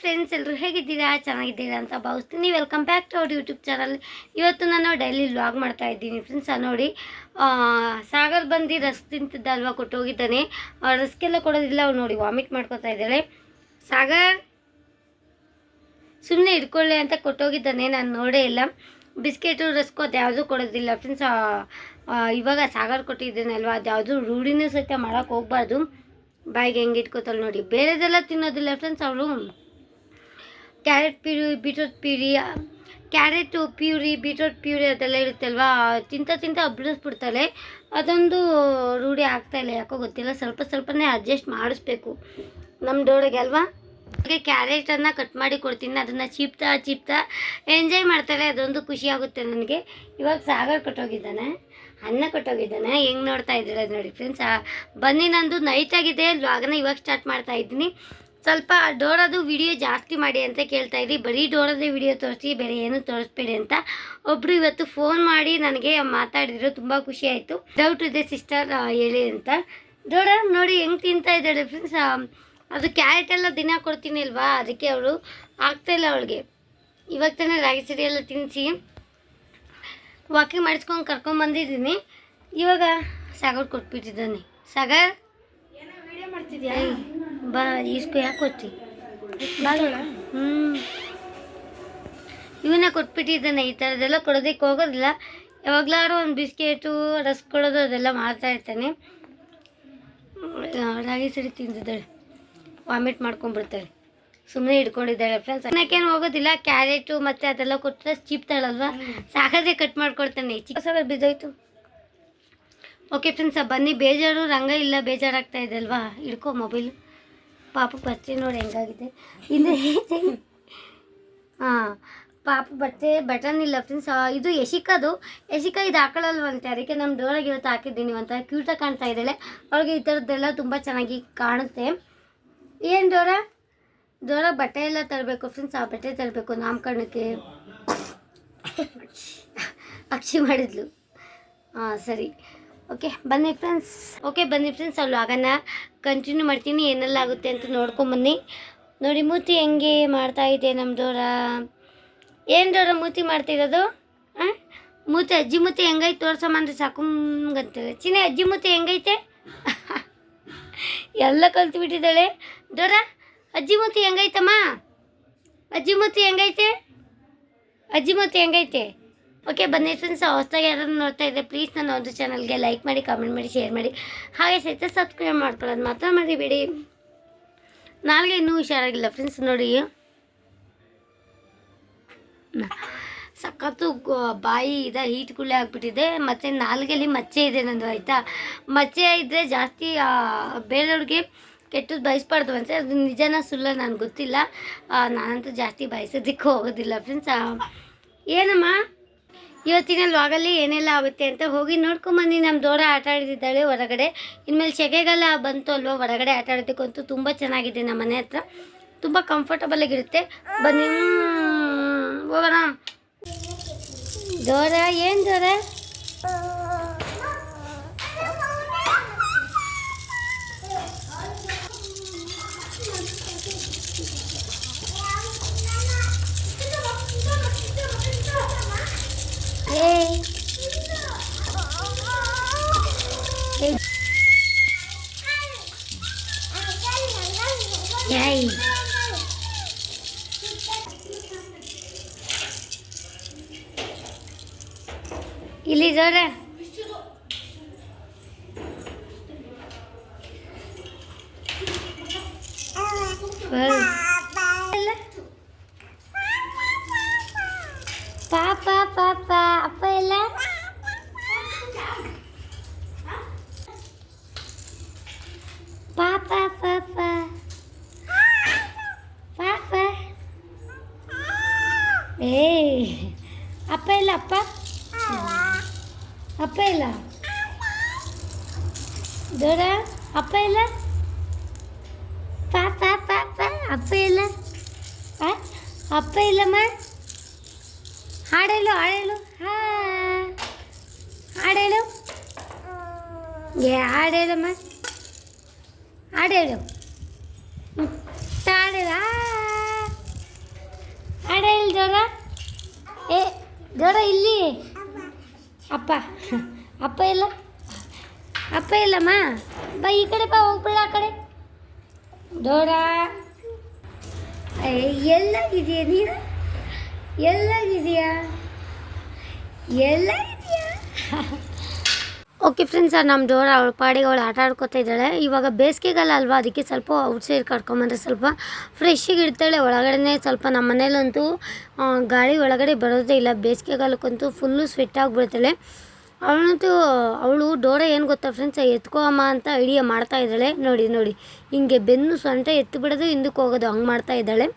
Friends ಎಲ್ಲರೂ ಹೇಗಿದ್ದೀರಾ? ಚೆನ್ನಾಗಿದ್ದೀರಾ ಅಂತ ಭಾವಿಸ್ತೀನಿ. ವೆಲ್ಕಮ್ ಬ್ಯಾಕ್ ಟು ಅವ್ರ ಯೂಟ್ಯೂಬ್ ಚಾನಲ್ ಇವತ್ತು ನಾನು ಡೈಲಿ ವ್ಲಾಗ್ ಮಾಡ್ತಾ ಇದ್ದೀನಿ ಫ್ರೆಂಡ್ಸ್ ನೋಡಿ. ಸಾಗರ್ ಬಂದು ರಸ್ ತಿಂತಿದ್ದ ಅಲ್ವಾ ಕೊಟ್ಟೋಗಿದ್ದಾನೆ. ಆ, ರಸ್ಕೆಲ್ಲ ಕೊಡೋದಿಲ್ಲ ಅವ್ರು ನೋಡಿ ವಾಮಿಟ್ ಮಾಡ್ಕೊತಾ ಇದ್ದಾಳೆ. ಸಾಗರ್ ಸುಮ್ಮನೆ ಇಟ್ಕೊಳ್ಳಿ ಅಂತ ಕೊಟ್ಟೋಗಿದ್ದಾನೆ ನಾನು ನೋಡೇ ಇಲ್ಲ. ಬಿಸ್ಕೆಟು ರಸ್ಕು ಅದು ಯಾವುದೂ ಕೊಡೋದಿಲ್ಲ ಫ್ರೆಂಡ್ಸ್ ಇವಾಗ ಸಾಗರ್ ಕೊಟ್ಟಿದ್ದೇನಲ್ವಾ ಅದು ಯಾವುದು ರೂಢಿನೂ ಸಹಿತ ಮಾಡೋಕ್ಕೆ ಹೋಗ್ಬಾರ್ದು. ಬಾಯಿಗೆ ಹೆಂಗೆ ಇಟ್ಕೋತಾಳೆ ನೋಡಿ. ಬೇರೆದೆಲ್ಲ ತಿನ್ನೋದಿಲ್ಲ ಫ್ರೆಂಡ್ಸ್ ಅವಳು. Carrot puree, beetroot puree, carrot puree, beetroot puree ಅದೆಲ್ಲ ಇರುತ್ತಲ್ವಾ? ತಿಂತ ತಿಂತ ಅಬ್ಳಿಸ್ಬಿಡ್ತಾಳೆ ಅದೊಂದು ರೂಢಿ ಆಗ್ತಾ ಇಲ್ಲ, ಯಾಕೋ ಗೊತ್ತಿಲ್ಲ. ಸ್ವಲ್ಪ ಸ್ವಲ್ಪನೇ ಅಡ್ಜಸ್ಟ್ ಮಾಡಿಸ್ಬೇಕು. ನಮ್ಮ ಡೋರಿಗೆ ಅಲ್ವಾ? ಅದಕ್ಕೆ ಕ್ಯಾರೆಟನ್ನು ಕಟ್ ಮಾಡಿ ಕೊಡ್ತೀನಿ. ಅದನ್ನು ಚೀಪ್ತಾ ಚೀಪ್ತಾ ಎಂಜಾಯ್ ಮಾಡ್ತಾಳೆ. ಅದೊಂದು ಖುಷಿಯಾಗುತ್ತೆ ನನಗೆ. ಇವಾಗ ಸಾಗರ್ ಕೊಟ್ಟೋಗಿದ್ದಾನೆ. ಅನ್ನ ಕೊಟ್ಟೋಗಿದ್ದಾನೆ. ಹೆಂಗೆ ನೋಡ್ತಾ ಇದ್ದೀರ ನೋಡಿ ಫ್ರೆಂಡ್ಸ್ ಬನ್ನಿ ನಂದು ನೈಟ್ ಆಗಿದೆ. ವ್ಲಾಗನ್ನ ಇವಾಗ ಸ್ಟಾರ್ಟ್ ಮಾಡ್ತಾ ಇದ್ದೀನಿ. ಸ್ವಲ್ಪ ಡೋರದು ವಿಡಿಯೋ ಜಾಸ್ತಿ ಮಾಡಿ ಅಂತ ಕೇಳ್ತಾ ಇದ್ರಿ. ಬರೀ ಡೋರದೇ ವಿಡಿಯೋ ತೋರಿಸಿ ಬೇರೆ ಏನು ತೋರಿಸ್ಬೇಡಿ ಅಂತ. ಒಬ್ಬರು ಇವತ್ತು ಫೋನ್ ಮಾಡಿ ನನಗೆ ಮಾತಾಡಿದ್ರು ತುಂಬ ಖುಷಿ ಆಯಿತು. ಡೌಟ್ ಇದೆ ಸಿಸ್ಟರ್ ಹೇಳಿ ಅಂತ. ಡೋರ ನೋಡಿ ಹೆಂಗೆ ತಿಂತಾ ಇದ್ದಾಳೆ ಫ್ರೆಂಡ್ಸ್ ಅದು ಕ್ಯಾರೆಟ್ ಎಲ್ಲ ದಿನ ಕೊಡ್ತೀನಿ ಅಲ್ವಾ? ಅದಕ್ಕೆ ಅವಳು ಆಗ್ತಾಯಿಲ್ಲ ಅವಳಿಗೆ. ಇವಾಗ ತಾನೇ ರಾಗಿ ಸಿಡಿ ಎಲ್ಲ ತಿನ್ನಿಸಿ ವಾಕಿಂಗ್ ಮಾಡಿಸ್ಕೊಂಡು ಕರ್ಕೊಂಡು ಬಂದಿದ್ದೀನಿ. ಇವಾಗ ಸಾಗರ್ ಕೊಟ್ಬಿಟ್ಟಿದ್ದಾನೆ. ಸಾಗರ್? ಏಯ್, ಬಾ, ಈಸ್ಕೊ ಯಾಕೆ ಕೊಟ್ಟಿ ಹ್ಞೂ ಇವನ್ನ ಕೊಟ್ಬಿಟ್ಟಿದ್ದಾನೆ, ಈ ಥರದ್ದೆಲ್ಲ ಕೊಡೋದಕ್ಕೆ ಹೋಗೋದಿಲ್ಲ. ಯಾವಾಗಲಾರು ಒಂದು ಬಿಸ್ಕೆಟು, ರಸ್ ಕೊಡೋದು, ಅದೆಲ್ಲ ಮಾಡ್ತಾ ಇರ್ತಾನೆ. ರಾಗಿ ಸರಿ ತಿಂದಿದ್ದಾಳೆ. ವಾಮಿಟ್ ಮಾಡ್ಕೊಂಡ್ಬಿಡ್ತಾಳೆ. ಸುಮ್ಮನೆ ಇಟ್ಕೊಂಡಿದ್ದಾಳೆ ಫ್ರೆಂಡ್ಸ್ ಅನ್ನಕ್ಕೇನು ಹೋಗೋದಿಲ್ಲ. ಕ್ಯಾರೆಟು ಮತ್ತು ಅದೆಲ್ಲ ಕೊಟ್ಟರೆ ಚೀಪ್ತಾಳಲ್ವಾ ಸಾಕಾದ್ರೆ ಕಟ್ ಮಾಡ್ಕೊಡ್ತಾನೆ. ಚಿಕ್ಕ ಸಾವಿರ ಬಿದ್ದೋಯ್ತು. ಓಕೆ ಫ್ರೆಂಡ್ಸ್ ಬನ್ನಿ. ಬೇಜಾರು ರಂಗ ಇಲ್ಲ, ಬೇಜಾರಾಗ್ತಾ ಇದೆ ಅಲ್ವಾ? ಹಿಡ್ಕೊ ಮೊಬೈಲು ಪಾಪ ಬಟ್ಟೆ ನೋಡಿ ಹೆಂಗಾಗಿದೆ. ಇನ್ನು ಹಾಂ, ಪಾಪ ಬಟ್ಟೆ, ಬಟನ್ ಇಲ್ಲ ಫ್ರೆಂಡ್ಸ್ ಇದು ಯಶಿಕದು ಯಶಿಕಾ ಇದು ಹಾಕೊಳ್ಳಲ್ವಂತೆ ಅದಕ್ಕೆ ನಮ್ಮ ಡೋರಾಗಿ ಇವತ್ತು ಹಾಕಿದ್ದೀನಿ. ಅಂತ ಕ್ಯೂಟಾಗಿ ಕಾಣ್ತಾ ಇದ್ದಾಳೆ ಅವಳಿಗೆ ಈ ಥರದ್ದೆಲ್ಲ ತುಂಬ ಚೆನ್ನಾಗಿ ಕಾಣುತ್ತೆ. ಏನು ಡೋರ? ಡೋರ ಬಟ್ಟೆ ಎಲ್ಲ ತರಬೇಕು ಫ್ರೆಂಡ್ಸ್ ಆ ಬಟ್ಟೆ ತರಬೇಕು ನಾಮಕರಣಕ್ಕೆ. ಅಕ್ಷಿ ಮಾಡಿದ್ಲು. ಹಾಂ, ಸರಿ. ಓಕೆ ಬನ್ನಿ ಫ್ರೆಂಡ್ಸ್ ಓಕೆ ಬನ್ನಿ ಫ್ರೆಂಡ್ಸ್ ಅಲ್ಲಿ ಆಗನ ಕಂಟಿನ್ಯೂ ಮಾಡ್ತೀನಿ. ಏನೆಲ್ಲ ಆಗುತ್ತೆ ಅಂತ ನೋಡ್ಕೊಂಬನ್ನಿ ನೋಡಿ, ಮೂತಿ ಹೆಂಗೆ ಮಾಡ್ತಾ ಇದೆ ನಮ್ಮ ಡೋರ? ಏನು ಡೋರ ಮೂತಿ ಮಾಡ್ತಿರೋದು ಹಾಂ ಮೂತಿ, ಅಜ್ಜಿ ಮೂತಿ ಹೆಂಗೈತೆ ತೋರ್ಸಮ್ಮಂದ್ರೆ ಸಾಕುಂಗಂತಾರೆ ಚಿನ್ನೆ, ಅಜ್ಜಿ ಮೂತಿ ಹೆಂಗೈತೆ? ಎಲ್ಲ ಕಲ್ತು ಬಿಟ್ಟಿದ್ದಾಳೆ. ಡೋರ, ಅಜ್ಜಿ ಮೂತಿ ಹೆಂಗೈತಮ್ಮ? ಅಜ್ಜಿ ಮೂತಿ ಹೆಂಗೈತೆ? ಅಜ್ಜಿ ಮೂತಿ ಹೆಂಗೈತೆ? ಓಕೆ, ಬನ್ನಿ ಫ್ರೆಂಡ್ಸ್ ಹೊಸ್ದಾಗಿ ಯಾರು ನೋಡ್ತಾ ಇದ್ದರೆ ಪ್ಲೀಸ್ ನನ್ನ ಒಂದು ಚಾನಲ್ಗೆ ಲೈಕ್ ಮಾಡಿ ಕಾಮೆಂಟ್ ಮಾಡಿ ಶೇರ್ ಮಾಡಿ. ಹಾಗೆ ಸಹಿತ ಸಬ್ಸ್ಕ್ರೈಬ್ ಮಾಡ್ಕೊಳ್ಳೋದು ಮಾತ್ರ ಮರಿಬೇಡಿ. ನಾಲ್ಗೆ ಇನ್ನೂ ಹುಷಾರಾಗಿಲ್ಲ ಫ್ರೆಂಡ್ಸ್ ನೋಡಿ. ಸಖತ್ತು ಬಾಯಿ ಇದೆ ಹೀಟ್ ಗುಳ್ಳೆ ಆಗಿಬಿಟ್ಟಿದೆ. ಮತ್ತು ನಾಲ್ಗೆಲಿ ಮಚ್ಚೆ ಇದೆ ನಂದು, ಆಯಿತಾ? ಮಚ್ಚೆ ಇದ್ದರೆ ಜಾಸ್ತಿ ಬೇರೆಯವ್ರಿಗೆ ಕೆಟ್ಟದ್ದು ಬಯಸ್ಬಾರ್ದು ಅಂತ, ಅದು ನಿಜನ ಸುಳ್ಳ ನನಗೆ ಗೊತ್ತಿಲ್ಲ. ನಾನಂತೂ ಜಾಸ್ತಿ ಬಯಸೋದಕ್ಕೆ ಹೋಗೋದಿಲ್ಲ ಫ್ರೆಂಡ್ಸ್ ಏನಮ್ಮ? ಇವತ್ತಿನ ಲಾಗಲ್ಲಿ ಏನೆಲ್ಲ ಆಗುತ್ತೆ ಅಂತ ಹೋಗಿ ನೋಡ್ಕೊಂಬನ್ನಿ. ನಮ್ಮ ದೋರ ಆಟ ಆಡಿದ್ದಾಳೆ ಹೊರಗಡೆ. ಇನ್ಮೇಲೆ ಸೆಕೆಗೆಲ್ಲ ಬಂತು ಅಲ್ವಾ? ಹೊರಗಡೆ ಆಟ ಆಡೋದಕ್ಕಂತೂ ತುಂಬ ಚೆನ್ನಾಗಿದೆ ನಮ್ಮ ಮನೆ ಹತ್ರ. ತುಂಬ ಕಂಫರ್ಟಬಲ್ ಆಗಿರುತ್ತೆ. ಬನ್ನಿ. ಹೋಗೋಣ. ದೋರ, ಏನು ದೋರ? ಪಾಪ ಪಾಪ ಅಪ್ಪ ಎಲ್ಲ ಪಾಪ ಪಾಪ ಪಾಪ ಏ ಅಪ್ಪ ಇಲ್ಲ ಅಪ್ಪ ಅಪ್ಪ ಇಲ್ಲ ದೊಡ ಅಪ್ಪ ಇಲ್ಲ ಅಪ್ಪ ಅಪ್ಪ ಅಪ್ಪ ಇಲ್ಲ ಅಪ್ಪ ಇಲ್ಲಮ್ಮ? ಹಾಡೇಳು ಹಾಡೇಳು. ಹಾ. ಹಾಡೇಳು. ಏ, ಹಾಡೇಳಮ್ಮ. ಹಾಡೇಳು. ಹಾಡೇಳ. ಹಾಡೇಳು ಜೋರ ಏ ಜೋರ ಇಲ್ಲಿ? ಅಪ್ಪ ಅಪ್ಪ ಇಲ್ಲ ಅಪ್ಪ ಇಲ್ಲಮ್ಮ? ಬಾ, ಈ ಕಡೆ ಬಾ, ಹೋಗ್ಬೇಡ ಆ ಕಡೆ. ಡೋರ ಎಲ್ಲಾಗಿದೆಯಾ ನೀನು? ಎಲ್ಲಾಗಿದೆಯಾ? ಇದೆಯಾ ಓಕೆ ಫ್ರೆಂಡ್ಸ್ ನಮ್ಮ ಡೋರ್ ಅವಳ ಪಾಡಿಗೆ ಅವಳು ಆಟ ಆಡ್ಕೊತಾ ಇದ್ದಾಳೆ. ಇವಾಗ ಬೇಸಿಗೆಗಾಲ ಅಲ್ವಾ ಅದಕ್ಕೆ ಸ್ವಲ್ಪ ಔಟ್ಸೈಡ್ ಕರ್ಕೊಂಬಂದ್ರೆ ಸ್ವಲ್ಪ ಫ್ರೆಶ್ಶಿಗೆ ಇಡ್ತಾಳೆ ಒಳಗಡೆ ಸ್ವಲ್ಪ ನಮ್ಮ ಮನೇಲಂತೂ ಗಾಳಿ ಒಳಗಡೆ ಬರೋದೇ ಇಲ್ಲ. ಬೇಸಿಗೆಗಾಲಕ್ಕಂತೂ ಫುಲ್ಲು ಸ್ವೆಟ್ ಆಗಿಬಿಡ್ತಾಳೆ. ಅವಳಂತೂ ಅವಳು, ಡೋರ, ಏನು ಗೊತ್ತಾ ಫ್ರೆಂಡ್ಸ್ ಎತ್ಕೋ ಅಮ್ಮ ಅಂತ ಐಡಿಯಾ ಮಾಡ್ತಾ ಇದ್ದಾಳೆ. ನೋಡಿ ನೋಡಿ. ಹಿಂಗೆ ಬೆನ್ನು ಸೊಂಟ ಎತ್ತು ಬಿಡೋದು ಹಿಂದಕ್ಕೆ ಹೋಗೋದು, ಹಂಗೆ ಮಾಡ್ತಾ ಇದ್ದಾಳೆ.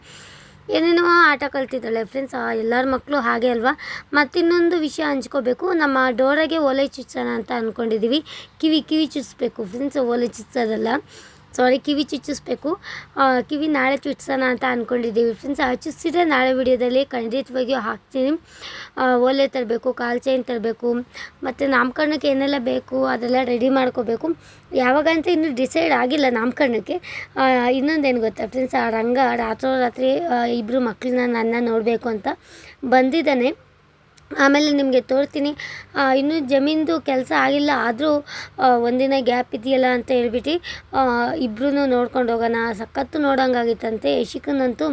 ಏನೇನೋ ಆಟ ಕಲ್ತಿದ್ದಾಳೆ ಫ್ರೆಂಡ್ಸ್ ಎಲ್ಲರ ಮಕ್ಕಳು ಹಾಗೆ ಅಲ್ವಾ? ಮತ್ತಿನ್ನೊಂದು ವಿಷಯ ಹಂಚ್ಕೋಬೇಕು. ನಮ್ಮ ಡೋರಾಗೆ ಒಲೆ ಚುಚ್ಚೋಣ ಅಂತ ಅಂದ್ಕೊಂಡಿದ್ದೀವಿ ಕಿವಿ ಕಿವಿ ಚುಚ್ಚಬೇಕು ಫ್ರೆಂಡ್ಸ್ ಒಲೆ ಚುಚ್ಚೋದಲ್ಲ. ಸಾರಿ, ಕಿವಿ ಚುಚ್ಚಿಸ್ಬೇಕು. ಕಿವಿ ನಾಳೆ ಚುಚ್ಸೋಣ ಅಂತ ಅಂದ್ಕೊಂಡಿದ್ದೀವಿ ಫ್ರೆಂಡ್ಸ್ ಆ ಚುಚ್ಚಿದ್ರೆ ನಾಳೆ ವಿಡಿಯೋದಲ್ಲಿ ಖಂಡಿತವಾಗಿಯೂ ಹಾಕ್ತೀನಿ. ಓಲೆ ತರಬೇಕು, ಕಾಲು ಚೈನ್ ತರಬೇಕು, ಮತ್ತು ನಾಮಕರಣಕ್ಕೆ ಏನೆಲ್ಲ ಬೇಕು, ಅದೆಲ್ಲ ರೆಡಿ ಮಾಡ್ಕೋಬೇಕು. ಯಾವಾಗಂತ ಇನ್ನೂ ಡಿಸೈಡ್ ಆಗಿಲ್ಲ ನಾಮಕರಣಕ್ಕೆ. ಇನ್ನೊಂದೇನು ಗೊತ್ತಾ ಫ್ರೆಂಡ್ಸ್ ಆ, ರಂಗ ರಾತ್ರೋರಾತ್ರಿ ಇಬ್ಬರು ಮಕ್ಕಳನ್ನ ನನ್ನ ನೋಡಬೇಕು ಅಂತ ಬಂದಿದ್ದಾನೆ. ಆಮೇಲೆ ನಿಮಗೆ ತೋರ್ತೀನಿ. ಆ, ಇನ್ನೂ ಜಮೀನ್ದು ಕೆಲಸ ಆಗಿಲ್ಲ ಆದರೂ ಒಂದಿನ ಗ್ಯಾಪ್ ಇದೆಯಲ್ಲ ಅಂತ ಹೇಳ್ಬಿಟ್ಟು ಇಬ್ಬರೂ ನೋಡ್ಕೊಂಡು ಹೋಗೋಣ. ಸಖತ್ತು ನೋಡೋಂಗಾಗಿತ್ತಂತೆ. ಯಶಿಕನಂತೂ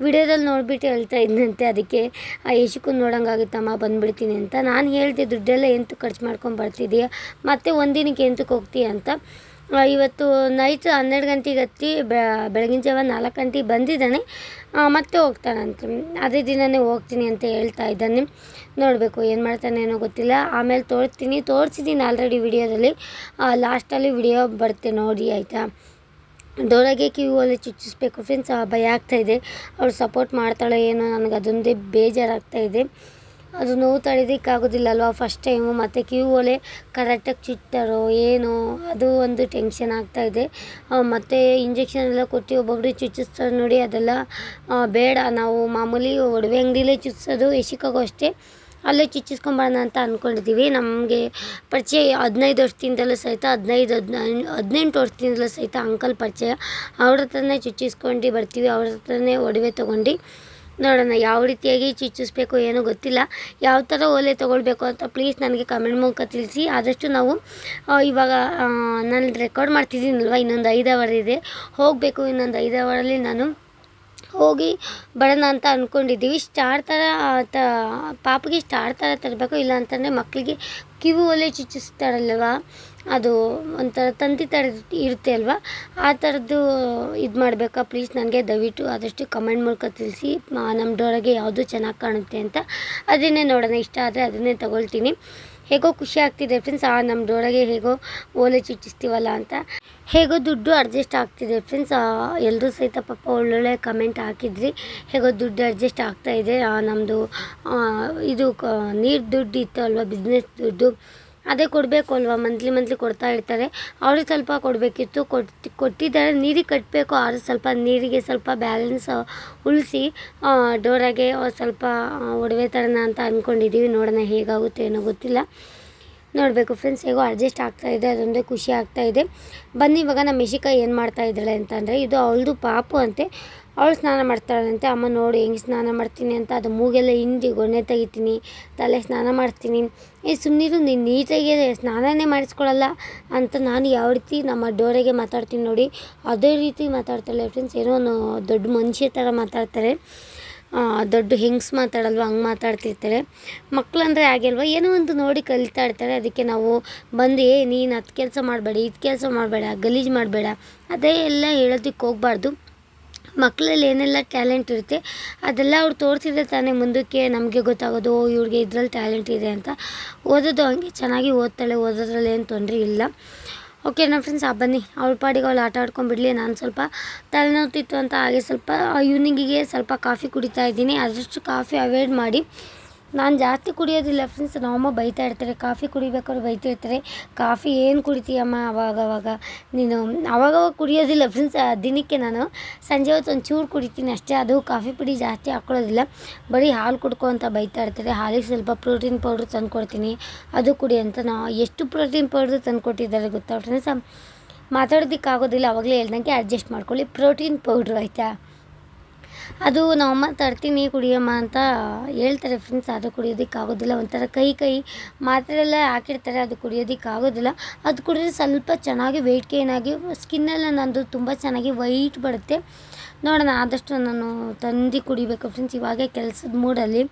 ವಿಡಿಯೋದಲ್ಲಿ ನೋಡಿಬಿಟ್ಟು ಹೇಳ್ತಾ ಇದ್ದಂತೆ ಅದಕ್ಕೆ. ಆ ಯಶಿಕನ್ ನೋಡೋಂಗಾಗಿತ್ತಮ್ಮ ಬಂದ್ಬಿಡ್ತೀನಿ ಅಂತ. ನಾನು ಹೇಳ್ದೆ ದುಡ್ಡೆಲ್ಲ ಎಂತು ಖರ್ಚು ಮಾಡ್ಕೊಂಡು ಬರ್ತಿದ್ದೀಯ ಮತ್ತು ಒಂದಿನಕ್ಕೆ ಎಂತಕ್ಕೆ ಹೋಗ್ತೀಯ ಅಂತ. ಇವತ್ತು ನೈಟ್ ಹನ್ನೆರಡು ಗಂಟೆಗೆ ಹತ್ತಿ ಬೆಳಗಿನ ಜಾವ ನಾಲ್ಕು ಗಂಟೆಗೆ ಬಂದಿದ್ದಾನೆ. ಮತ್ತೆ ಹೋಗ್ತಾನಂತೆ. ಅದೇ ದಿನನೇ ಹೋಗ್ತೀನಿ ಅಂತ ಹೇಳ್ತಾ ಇದ್ದಾನೆ. ನೋಡಬೇಕು ಏನು ಮಾಡ್ತಾನೇನೋ ಗೊತ್ತಿಲ್ಲ. ಆಮೇಲೆ ತೋರಿಸ್ತೀನಿ ತೋರಿಸಿದ್ದೀನಿ ಆಲ್ರೆಡಿ ವಿಡಿಯೋದಲ್ಲಿ. ಲಾಸ್ಟಲ್ಲಿ ವಿಡಿಯೋ ಬರುತ್ತೆ ನೋಡಿ, ಆಯಿತಾ? ಡೋರಾಗೆ ಒಲೆ ಚುಚ್ಚಿಸ್ಬೇಕು. ಫ್ರೆಂಡ್ಸ್ ಭಯ ಆಗ್ತಾಯಿದೆ ಅವಳು ಸಪೋರ್ಟ್ ಮಾಡ್ತಾಳೆ ಏನೋ ನನಗೆ ಅದೊಂದೇ ಬೇಜಾರಾಗ್ತಾ ಇದೆ. ಅದು ನೋವು ತಡೆಯೋದಕ್ಕಾಗೋದಿಲ್ಲ ಅಲ್ವಾ ಫಸ್ಟ್ ಟೈಮು ಮತ್ತು ಕ್ಯೂ ಒಲೆ ಕರೆಕ್ಟಾಗಿ ಚುಚ್ತಾರೋ ಏನೋ ಅದು ಒಂದು ಟೆನ್ಷನ್ ಆಗ್ತಾಯಿದೆ ಮತ್ತು ಇಂಜೆಕ್ಷನ್ ಎಲ್ಲ ಕೊಟ್ಟು ಒಬ್ಬೊಬ್ಬರಿಗೆ ಚುಚ್ಚಿಸ್ತಾರೆ ನೋಡಿ, ಅದೆಲ್ಲ ಬೇಡ. ನಾವು ಮಾಮೂಲಿ ಒಡವೆ ಅಂಗಡಿಲೇ ಚುಚ್ಚಿಸೋದು ಯಶಿಕಾಗೂ ಅಷ್ಟೇ. ಅಲ್ಲೇ ಚುಚ್ಚಿಸ್ಕೊಂಬರೋಣ ಅಂತ ಅಂದ್ಕೊಂಡಿದ್ದೀವಿ ನಮಗೆ ಪರಿಚಯ ಹದಿನೈದು ವರ್ಷದಿಂದಲೂ ಸಹಿತ, ಹದಿನೈದು ಹದಿನೈದು, ಹದಿನೆಂಟು ವರ್ಷದಿಂದಲೂ ಸಹಿತ ಅಂಕಲ್ ಪರಿಚಯ. ಅವ್ರ ಹತ್ರನೇ ಚುಚ್ಚಿಸ್ಕೊಂಡು ಬರ್ತೀವಿ. ಅವ್ರ ಹತ್ರನೇ ಒಡವೆ ತೊಗೊಂಡು ನೋಡೋಣ ಯಾವ ರೀತಿಯಾಗಿ ಚುಚ್ಚಿಸ್ಬೇಕು ಏನೋ ಗೊತ್ತಿಲ್ಲ. ಯಾವ ಥರ ಓಲೆ ತೊಗೊಳ್ಬೇಕು ಅಂತ ಪ್ಲೀಸ್ ನನಗೆ ಕಮೆಂಟ್ ಮೂಲಕ ತಿಳಿಸಿ. ಆದಷ್ಟು ನಾವು ಇವಾಗ ನಾನು ರೆಕಾರ್ಡ್ ಮಾಡ್ತಿದ್ದೀನಲ್ವ, ಇನ್ನೊಂದು ಐದು ಅವರ್ ಇದೆ. ಹೋಗಬೇಕು ಇನ್ನೊಂದು ಐದು ಅವರಲ್ಲಿ ನಾನು. ಹೋಗಿ ಬರೋಣ ಅಂತ ಅಂದ್ಕೊಂಡಿದ್ದೀವಿ ಸ್ಟಾರ್ ಥರ ತ, ಪಾಪಗೆ ಸ್ಟಾರ್ ಥರ ತರಬೇಕು, ಇಲ್ಲ ಅಂತಂದರೆ ಮಕ್ಕಳಿಗೆ ಕಿವಿ ಒಲೆ ಚುಚ್ಚಿಸ್ತಾರಲ್ವ? ಅದು ಒಂಥರ ತಂತಿ ಥರ ಇರುತ್ತೆ ಅಲ್ವಾ? ಆ ಥರದ್ದು ಇದು ಮಾಡಬೇಕಾ ಪ್ಲೀಸ್ ನನಗೆ ದಯವಿಟ್ಟು ಆದಷ್ಟು ಕಮೆಂಟ್ ಮೂಲಕ ತಿಳಿಸಿ. ನಮ್ಮ ಡೋರಾಗೆ ಯಾವುದು ಚೆನ್ನಾಗಿ ಕಾಣುತ್ತೆ ಅಂತ. ಅದನ್ನೇ ನೋಡೋಣ. ಇಷ್ಟ ಆದರೆ ಅದನ್ನೇ ತಗೊಳ್ತೀನಿ. ಹೇಗೋ ಖುಷಿ ಆಗ್ತಿದೆ ಫ್ರೆಂಡ್ಸ್ ಆ ನಮ್ಮ ಡೋರಾಗೆ ಹೇಗೋ ಓಲೆ ಚುಚ್ಚಿಸ್ತೀವಲ್ಲ ಅಂತ. ಹೇಗೋ ದುಡ್ಡು ಅಡ್ಜಸ್ಟ್ ಆಗ್ತಿದೆ ಫ್ರೆಂಡ್ಸ್ ಎಲ್ಲರೂ ಸಹಿತ ಪಾಪ ಒಳ್ಳೊಳ್ಳೆ ಕಮೆಂಟ್ ಹಾಕಿದ್ರಿ. ಹೇಗೋ ದುಡ್ಡು ಅಡ್ಜಸ್ಟ್ ಆಗ್ತಾಯಿದೆ ನಮ್ಮದು ಇದು ನೀರು ದುಡ್ಡು ಇತ್ತು ಅಲ್ವಾ ಬಿಸ್ನೆಸ್ ದುಡ್ಡು. ಅದೇ ಕೊಡಬೇಕು ಅಲ್ವಾ? ಮಂತ್ಲಿ ಮಂತ್ಲಿ ಕೊಡ್ತಾ ಇರ್ತಾರೆ. ಅವ್ರಿಗೆ ಸ್ವಲ್ಪ ಕೊಡಬೇಕಿತ್ತು. ಕೊಟ್ಟು ಕೊಟ್ಟಿದ್ದಾರೆ. ನೀರಿಗೆ ಕಟ್ಟಬೇಕು ಆದ್ರೆ ಸ್ವಲ್ಪ ನೀರಿಗೆ ಸ್ವಲ್ಪ ಬ್ಯಾಲೆನ್ಸ್ ಉಳಿಸಿ ಡೋರಾಗೆ ಸ್ವಲ್ಪ ಒಡವೆ ತರೋಣ ಅಂತ ಅಂದ್ಕೊಂಡಿದ್ದೀವಿ ನೋಡೋಣ ಹೇಗಾಗುತ್ತೆ ಏನೋ ಗೊತ್ತಿಲ್ಲ. ನೋಡಬೇಕು ಫ್ರೆಂಡ್ಸ್, ಹೇಗೋ ಅಡ್ಜಸ್ಟ್ ಆಗ್ತಾ ಇದೆ, ಅದೊಂದೇ ಖುಷಿ ಆಗ್ತಾ ಇದೆ. ಬನ್ನಿ, ಇವಾಗ ನಮ್ಮ ಮಿಶಿಕಾ ಏನು ಮಾಡ್ತಾ ಇದ್ದಾಳೆ ಅಂತಂದರೆ ಇದು ಅವಳದು ಪಾಪು ಅಂತೆ. ಅವಳು ಸ್ನಾನ ಮಾಡ್ತಾಳಂತೆ. ಅಮ್ಮ ನೋಡಿ, ಹೆಂಗೆ ಸ್ನಾನ ಮಾಡ್ತೀನಿ ಅಂತ, ಅದು ಮೂಗೆಲ್ಲ ಹಿಂಡಿ ಗೊಣೆ ತೆಗಿತೀನಿ, ತಲೆ ಸ್ನಾನ ಮಾಡ್ತೀನಿ. ಏ ಸುಮ್ಮನಿರು ನೀನು ನೀಟಾಗಿ ಸ್ನಾನನೇ ಮಾಡಿಸ್ಕೊಳ್ಳಲ್ಲ ಅಂತ ನಾನು ಯಾವ ರೀತಿ ನಮ್ಮ ಡೋರೆಗೆ ಮಾತಾಡ್ತೀನಿ ನೋಡಿ. ಅದೇ ರೀತಿ ಮಾತಾಡ್ತಾಳೆ ಫ್ರೆಂಡ್ಸ್, ಏನೋ ದೊಡ್ಡ ಮನುಷ್ಯ ಥರ ಮಾತಾಡ್ತಾರೆ. ದೊಡ್ಡ ಹೆಂಗ್ಸ್ ಮಾತಾಡಲ್ವ, ಹಂಗೆ ಮಾತಾಡ್ತಿರ್ತಾರೆ. ಮಕ್ಕಳಂದ್ರೆ ಹಾಗೆ ಅಲ್ವಾ ಏನೋ ಒಂದು ನೋಡಿ ಕಲಿತಾ ಇರ್ತಾರೆ. ಅದಕ್ಕೆ ನಾವು ಬಂದು, ಏ, ನೀನು ಅದು ಕೆಲಸ ಮಾಡಬೇಡ, ಇದು ಕೆಲಸ ಮಾಡಬೇಡ, ಗಲೀಜು ಮಾಡಬೇಡ. ಅದೇ ಎಲ್ಲ ಹೇಳೋದಕ್ಕೆ ಹೋಗಬಾರ್ದು. ಮಕ್ಕಳಲ್ಲಿ ಏನೆಲ್ಲ ಟ್ಯಾಲೆಂಟ್ ಇರುತ್ತೆ, ಅದೆಲ್ಲ ಅವ್ರು ತೋರಿಸಿದ್ರೆ ತಾನೇ ಮುಂದಕ್ಕೆ ನಮಗೆ ಗೊತ್ತಾಗೋದು, ಓ, ಇವ್ರಿಗೆ ಇದ್ರಲ್ಲಿ ಟ್ಯಾಲೆಂಟ್ ಇದೆ ಅಂತ. ಓದೋದು ಹಂಗೆ ಚೆನ್ನಾಗಿ ಓದ್ತಾಳೆ, ಓದೋದ್ರಲ್ಲಿ ಏನು ತೊಂದರೆ ಇಲ್ಲ. ಓಕೆ ನನ್ನ ಫ್ರೆಂಡ್ಸ್ ಆ, ಬನ್ನಿ. ಅವ್ಳ ಪಾಡಿಗೆ ಅವ್ಳು ಆಟ ಆಡ್ಕೊಂಡ್ಬಿಡ್ಲಿ ನಾನು ಸ್ವಲ್ಪ ತಲೆನೋವ್ತಿತ್ತು ಅಂತ ಹಾಗೆ ಸ್ವಲ್ಪ ಈವ್ನಿಂಗಿಗೆ ಸ್ವಲ್ಪ ಕಾಫಿ ಕುಡಿತಾ ಇದ್ದೀನಿ. ಆದಷ್ಟು ಕಾಫಿ ಅವಾಯ್ಡ್ ಮಾಡಿ. ನಾನು ಜಾಸ್ತಿ ಕುಡಿಯೋದಿಲ್ಲ ಫ್ರೆಂಡ್ಸ್ ನಮ್ಮಮ್ಮ ಬೈತಾ ಇರ್ತಾರೆ, ಕಾಫಿ ಕುಡಿಬೇಕಾದ್ರೆ ಬೈತಿರ್ತಾರೆ ಕಾಫಿ ಏನು ಕುಡಿತೀಯಮ್ಮ ಅವಾಗವಾಗ? ಅವಾಗ ನೀನು ಅವಾಗವಾಗ ಕುಡಿಯೋದಿಲ್ಲ ಫ್ರೆಂಡ್ಸ್ ದಿನಕ್ಕೆ ನಾನು ಸಂಜೆ ಹೊತ್ತು ಒಂದು ಚೂರು ಕುಡಿತೀನಿ ಅಷ್ಟೇ. ಅದು ಕಾಫಿ ಪುಡಿ ಜಾಸ್ತಿ ಹಾಕ್ಕೊಳ್ಳೋದಿಲ್ಲ ಬರೀ ಹಾಲು ಕುಡ್ಕೊ ಅಂತ ಬೈತಾ ಇರ್ತಾರೆ. ಹಾಲಿಗೆ ಸ್ವಲ್ಪ ಪ್ರೋಟೀನ್ ಪೌಡ್ರ್ ತಂದು ಕೊಡ್ತೀನಿ ಅದು ಕುಡಿ ಅಂತ ನಾ ಎಷ್ಟು ಪ್ರೋಟೀನ್ ಪೌಡ್ರ್ ತಂದು ಕೊಟ್ಟಿದ್ದಾರೆ ಗೊತ್ತಾ ಫ್ರೆಂಡ್ಸ್ ಮಾತಾಡೋದಕ್ಕಾಗೋದಿಲ್ಲ. ಅವಾಗಲೇ ಹೇಳ್ದಂಗೆ ಅಡ್ಜಸ್ಟ್ ಮಾಡ್ಕೊಳ್ಳಿ. ಪ್ರೋಟೀನ್ ಪೌಡ್ರು ಆಯಿತಾ? ಅದು ನಮ್ಮಮ್ಮ ತರ್ತೀನಿ ಕುಡಿಯಮ್ಮ ಅಂತ ಹೇಳ್ತಾರೆ ಫ್ರೆಂಡ್ಸ್ ಅದು ಕುಡಿಯೋದಕ್ಕೆ ಆಗೋದಿಲ್ಲ. ಒಂಥರ ಕೈ ಕೈ ಮಾತ್ರೆ ಎಲ್ಲ ಹಾಕಿರ್ತಾರೆ, ಅದು ಕುಡಿಯೋದಕ್ಕೆ ಆಗೋದಿಲ್ಲ. ಅದು ಕುಡಿದ್ರೆ ಸ್ವಲ್ಪ ಚೆನ್ನಾಗಿ ವೆಯ್ಟ್ ಗೇನ್ ಆಗಿ ಸ್ಕಿನ್ನೆಲ್ಲ ನಂದು ತುಂಬ ಚೆನ್ನಾಗಿ ವೈಟ್ ಬರುತ್ತೆ. ನೋಡೋಣ, ಆದಷ್ಟು ನಾನು ತಂದು ಕುಡಿಬೇಕು ಫ್ರೆಂಡ್ಸ್ ಇವಾಗೆ ಕೆಲಸದ ಮೂಡಲ್ಲಿ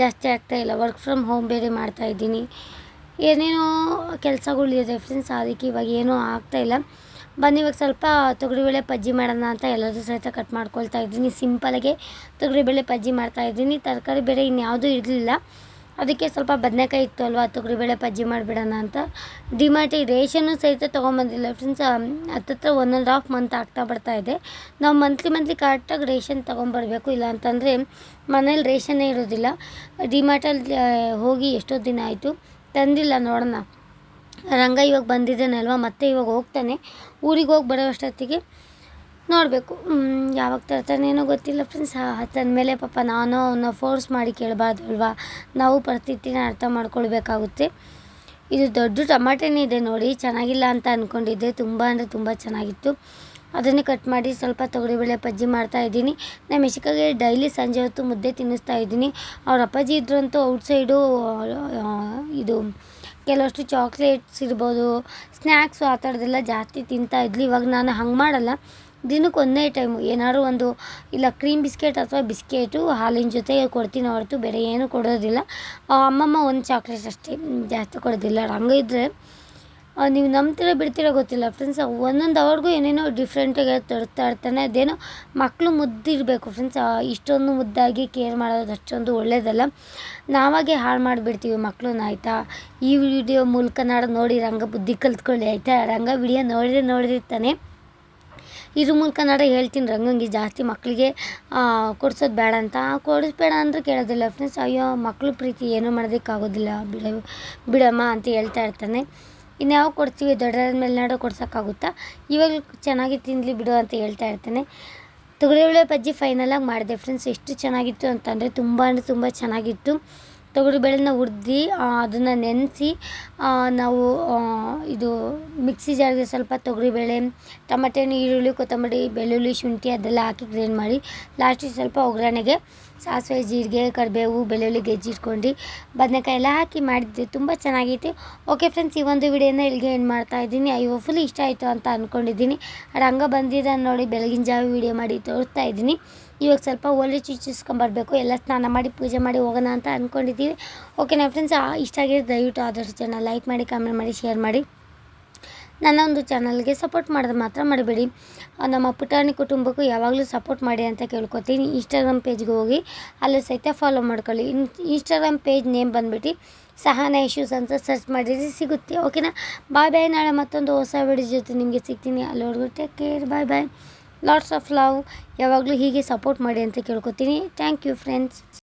ಜಾಸ್ತಿ ಆಗ್ತಾಯಿಲ್ಲ ವರ್ಕ್ ಫ್ರಮ್ ಹೋಮ್ ಬೇರೆ ಮಾಡ್ತಾಯಿದ್ದೀನಿ ಏನೇನೋ ಕೆಲಸಗಳಿದೆ ಫ್ರೆಂಡ್ಸ್ ಅದಕ್ಕೆ ಇವಾಗ ಏನೂ ಆಗ್ತಾಯಿಲ್ಲ ಬನ್ನಿ, ಇವಾಗ ಸ್ವಲ್ಪ ತೊಗರಿಬೇಳೆ ಪಜ್ಜಿ ಮಾಡೋಣ ಅಂತ ಎಲ್ಲರೂ ಸಹಿತ ಕಟ್ ಮಾಡ್ಕೊಳ್ತಾ ಇದ್ದೀನಿ. ಸಿಂಪಲಾಗೆ ತೊಗರಿಬೇಳೆ ಪಜ್ಜಿ ಮಾಡ್ತಾಯಿದ್ದೀನಿ ತರಕಾರಿ ಬೇರೆ ಇನ್ಯಾವುದೂ ಇರಲಿಲ್ಲ. ಅದಕ್ಕೆ ಸ್ವಲ್ಪ ಬದನೆಕಾಯಿ ಇತ್ತು ಅಲ್ವಾ ತೊಗರಿಬೇಳೆ ಪಜ್ಜಿ ಮಾಡಿಬಿಡೋಣ ಅಂತ. ಡಿಮಾರ್ಟಿ ರೇಷನ್ನು ಸಹಿತ ತೊಗೊಂಬಂದಿಲ್ಲ ಫ್ರೆಂಡ್ಸ್ ಹತ್ತತ್ರ ಒನ್ ಆ್ಯಂಡ್ ಹಾಫ್ ಮಂತ್ ಆಗ್ತಾ ಬರ್ತಾ ಇದೆ. ನಾವು ಮಂತ್ಲಿ ಮಂತ್ಲಿ ಕರೆಕ್ಟಾಗಿ ರೇಷನ್ ತೊಗೊಂಬರ್ಬೇಕು. ಇಲ್ಲ ಅಂತಂದರೆ ಮನೇಲಿ ರೇಷನ್ನೇ ಇರೋದಿಲ್ಲ. ಡಿಮಾರ್ಟಲ್ಲಿ ಹೋಗಿ ಎಷ್ಟೋ ದಿನ ಆಯಿತು. ತಂದಿಲ್ಲ ನೋಡೋಣ ರಂಗ ಇವಾಗ ಬಂದಿದ್ದಾನಲ್ವ, ಮತ್ತೆ ಇವಾಗ ಹೋಗ್ತಾನೆ. ಊರಿಗೆ ಹೋಗಿ ಬರೋ ಅಷ್ಟೊತ್ತಿಗೆ ನೋಡಬೇಕು ಯಾವಾಗ ತರ್ತಾನೇನೋ ಗೊತ್ತಿಲ್ಲ ಫ್ರೆಂಡ್ಸ್ ತಂದಮೇಲೆ ಪಾಪ ನಾನು ಅವನ್ನ ಫೋರ್ಸ್ ಮಾಡಿ ಕೇಳಬಾರ್ದು ಅಲ್ವಾ? ನಾವು ಪರಿಸ್ಥಿತಿನ ಅರ್ಥ ಮಾಡ್ಕೊಳ್ಬೇಕಾಗುತ್ತೆ. ಇದು ದೊಡ್ಡ ಟಮಾಟೆನೇ ಇದೆ ನೋಡಿ. ಚೆನ್ನಾಗಿಲ್ಲ ಅಂತ ಅಂದ್ಕೊಂಡಿದ್ದೆ ತುಂಬ ಅಂದರೆ ತುಂಬ ಚೆನ್ನಾಗಿತ್ತು. ಅದನ್ನೇ ಕಟ್ ಮಾಡಿ ಸ್ವಲ್ಪ ತೊಗರಿಬೇಳೆ ಪಜ್ಜಿ ಮಾಡ್ತಾ ಇದ್ದೀನಿ. ನಮ್ಮ ಮೆಸಿಕಾಗೆ ಡೈಲಿ ಸಂಜೆ ಹೊತ್ತು ಮುದ್ದೆ ತಿನ್ನಿಸ್ತಾ ಇದ್ದೀನಿ. ಅವ್ರ ಅಪ್ಪಾಜಿ ಇದ್ರಂತೂ ಔಟ್ಸೈಡು ಇದು ಕೆಲವಷ್ಟು ಚಾಕ್ಲೇಟ್ಸ್ ಇರ್ಬೋದು ಸ್ನ್ಯಾಕ್ಸು ಆ ಥರದ್ದೆಲ್ಲ ಜಾಸ್ತಿ ತಿಂತಾ ಇದ್ಲಿ. ಇವಾಗ ನಾನು ಹಂಗೆ ಮಾಡಲ್ಲ. ದಿನಕ್ಕೆ ಒಂದೇ ಟೈಮು ಏನಾದ್ರು ಒಂದು, ಇಲ್ಲ ಕ್ರೀಮ್ ಬಿಸ್ಕೆಟ್ ಅಥವಾ ಬಿಸ್ಕೆಟು ಹಾಲಿನ ಜೊತೆ ಕೊಡ್ತೀನಿ ಹೊರತು ಬೇರೆ ಏನೂ ಕೊಡೋದಿಲ್ಲ. ಅಮ್ಮಮ್ಮ ಒಂದು ಚಾಕ್ಲೇಟ್ಸ್ ಅಷ್ಟೇ ಜಾಸ್ತಿ ಕೊಡೋದಿಲ್ಲ. ಹಂಗೆ ಇದ್ದರೆ ನೀವು ನಂಬ್ತೀರ ಬಿಡ್ತೀರೋ ಗೊತ್ತಿಲ್ಲ. ಫ್ರೆಂಡ್ಸ್ ಒಂದೊಂದು ಅವ್ರಿಗೂ ಏನೇನೋ ಡಿಫ್ರೆಂಟಾಗಿ ತರ್ತಾ ಇರ್ತಾನೆ. ಅದೇನೋ ಮಕ್ಕಳು ಮುದ್ದಿರಬೇಕು ಫ್ರೆಂಡ್ಸ್ ಇಷ್ಟೊಂದು ಮುದ್ದಾಗಿ ಕೇರ್ ಮಾಡೋದು ಅಷ್ಟೊಂದು ಒಳ್ಳೇದಲ್ಲ. ನಾವಾಗೆ ಹಾಳು ಮಾಡಿಬಿಡ್ತೀವಿ ಮಕ್ಕಳನ್ನ ಆಯಿತಾ? ಈ ವಿಡಿಯೋ ಮೂಲಕ ನಾಡು ನೋಡಿ ರಂಗ ಬುದ್ಧಿ ಕಲ್ತ್ಕೊಳ್ಳಿ, ಆಯಿತಾ? ರಂಗ ವಿಡಿಯೋ ನೋಡಿದ್ರೆ ನೋಡಿರ್ತಾನೆ ಇದ್ರ ಮೂಲಕ ನಾಡ ಹೇಳ್ತೀನಿ ರಂಗಂಗೆ ಜಾಸ್ತಿ ಮಕ್ಕಳಿಗೆ ಕೊಡ್ಸೋದು ಬೇಡ ಅಂತ. ಕೊಡಿಸ್ಬೇಡ ಅಂದರೆ ಕೇಳೋದಿಲ್ಲ. ಫ್ರೆಂಡ್ಸ್ ಅಯ್ಯೋ ಮಕ್ಕಳು ಪ್ರೀತಿ ಏನೂ ಮಾಡೋದಕ್ಕಾಗೋದಿಲ್ಲ. ಬಿಡ, ಬಿಡಮ್ಮ ಅಂತ ಹೇಳ್ತಾ ಇರ್ತಾನೆ. ಇನ್ಯಾವ ಕೊಡ್ತೀವಿ ದೊಡ್ಡದಾದ ಮೇಲೆ ನಾಡೋ ಕೊಡ್ಸೋಕ್ಕಾಗುತ್ತಾ? ಇವಾಗ ಚೆನ್ನಾಗಿ ತಿನ್ನಲಿ ಬಿಡು ಅಂತ ಹೇಳ್ತಾ ಇರ್ತಾನೆ. ತೊಗರಿಬೇಳೆ ಬಜ್ಜಿ ಫೈನಲಾಗಿ ಮಾಡಿದೆ ಫ್ರೆಂಡ್ಸ್ ಎಷ್ಟು ಚೆನ್ನಾಗಿತ್ತು ಅಂತಂದರೆ ತುಂಬ ಅಂದರೆ ತುಂಬ ಚೆನ್ನಾಗಿತ್ತು. ತೊಗರಿಬೇಳೆನ ಹುರ್ದು ಅದನ್ನು ನೆನೆಸಿ ನಾವು ಇದು ಮಿಕ್ಸಿ ಜಾರ್ಗೆ ಸ್ವಲ್ಪ ತೊಗರಿ ಬೇಳೆ, ಟಮಟೆ ಹಣ್ಣು, ಈರುಳ್ಳಿ, ಕೊತ್ತಂಬರಿ, ಬೆಳ್ಳುಳ್ಳಿ, ಶುಂಠಿ ಅದೆಲ್ಲ ಹಾಕಿ ಗ್ರೈಂಡ್ ಮಾಡಿ ಲಾಸ್ಟಿಗೆ ಸ್ವಲ್ಪ ಒಗ್ಗರಣೆಗೆ ಸಾಸಿವೆ, ಜೀರಿಗೆ, ಕರಿಬೇವು, ಬೆಳ್ಳುಳ್ಳಿ ಗೆಜ್ಜಿಟ್ಕೊಂಡು ಬದನೆಕಾಯಿ ಎಲ್ಲ ಹಾಕಿ ಮಾಡಿದ್ದೆ ತುಂಬ ಚೆನ್ನಾಗಿತ್ತು ಓಕೆ ಫ್ರೆಂಡ್ಸ್ ಈ ಒಂದು ವಿಡಿಯೋನ ಇಲ್ಲಿಗೆ ಏನು ಮಾಡ್ತಾ ಇದ್ದೀನಿ. ಅಯ್ಯೋ ಫುಲ್ ಇಷ್ಟ ಆಯಿತು ಅಂತ ಅಂದ್ಕೊಂಡಿದ್ದೀನಿ ರಂಗ ಬಂದಿದ್ದಾನೆ ನೋಡಿ, ಬೆಳಗಿನ ಜಾವ ವಿಡಿಯೋ ಮಾಡಿ ತೋರಿಸ್ತಾ ಇದ್ದೀನಿ. ಇವಾಗ ಸ್ವಲ್ಪ ಒಲೆ ಚುಚ್ಚಿಸ್ಕೊಂಬರ್ಬೇಕು ಎಲ್ಲ ಸ್ನಾನ ಮಾಡಿ ಪೂಜೆ ಮಾಡಿ ಹೋಗೋಣ ಅಂತ ಅಂದ್ಕೊಂಡಿದ್ದೀವಿ ಓಕೆನಾ ಫ್ರೆಂಡ್ಸ್ ಇಷ್ಟ ಆಗಿರೋ ದಯವಿಟ್ಟು ಆದಷ್ಟು ಜನ ಲೈಕ್ ಮಾಡಿ ಕಮೆಂಟ್ ಮಾಡಿ ಶೇರ್ ಮಾಡಿ. ನನ್ನ ಒಂದು ಚಾನಲ್ಗೆ ಸಪೋರ್ಟ್ ಮಾಡೋದು ಮಾತ್ರ ಮಾಡಬೇಡಿ. ನಮ್ಮ ಪುಟಾಣಿ ಕುಟುಂಬಕ್ಕೂ ಯಾವಾಗಲೂ ಸಪೋರ್ಟ್ ಮಾಡಿ ಅಂತ ಕೇಳ್ಕೊತೀನಿ. ಇನ್ಸ್ಟಾಗ್ರಾಮ್ ಪೇಜ್ಗೆ ಹೋಗಿ, ಅಲ್ಲೂ ಸಹಿತ ಫಾಲೋ ಮಾಡ್ಕೊಳ್ಳಿ. ಇನ್ ಇನ್ಸ್ಟಾಗ್ರಾಮ್ ಪೇಜ್ ನೇಮ್ ಬಂದುಬಿಟ್ಟು ಸಹನ ಇಶ್ಯೂಸ್ ಅಂತ ಸರ್ಚ್ ಮಾಡಿದರೆ ಸಿಗುತ್ತೆ. ಓಕೆನಾ ಬಾಯ್ ಬಾಯ್ ನಾಳೆ ಮತ್ತೊಂದು ಹೊಸ ವಿಡಿಯೋ ಜೊತೆ ನಿಮಗೆ ಸಿಗ್ತೀನಿ. ಅಲ್ಲಿವರೆಗೂ take care bye bye lots of love ಯಾವಾಗಲೂ ಹೀಗೆ ಸಪೋರ್ಟ್ ಮಾಡಿ ಅಂತ ಕೇಳ್ಕೊತೀನಿ. Thank you friends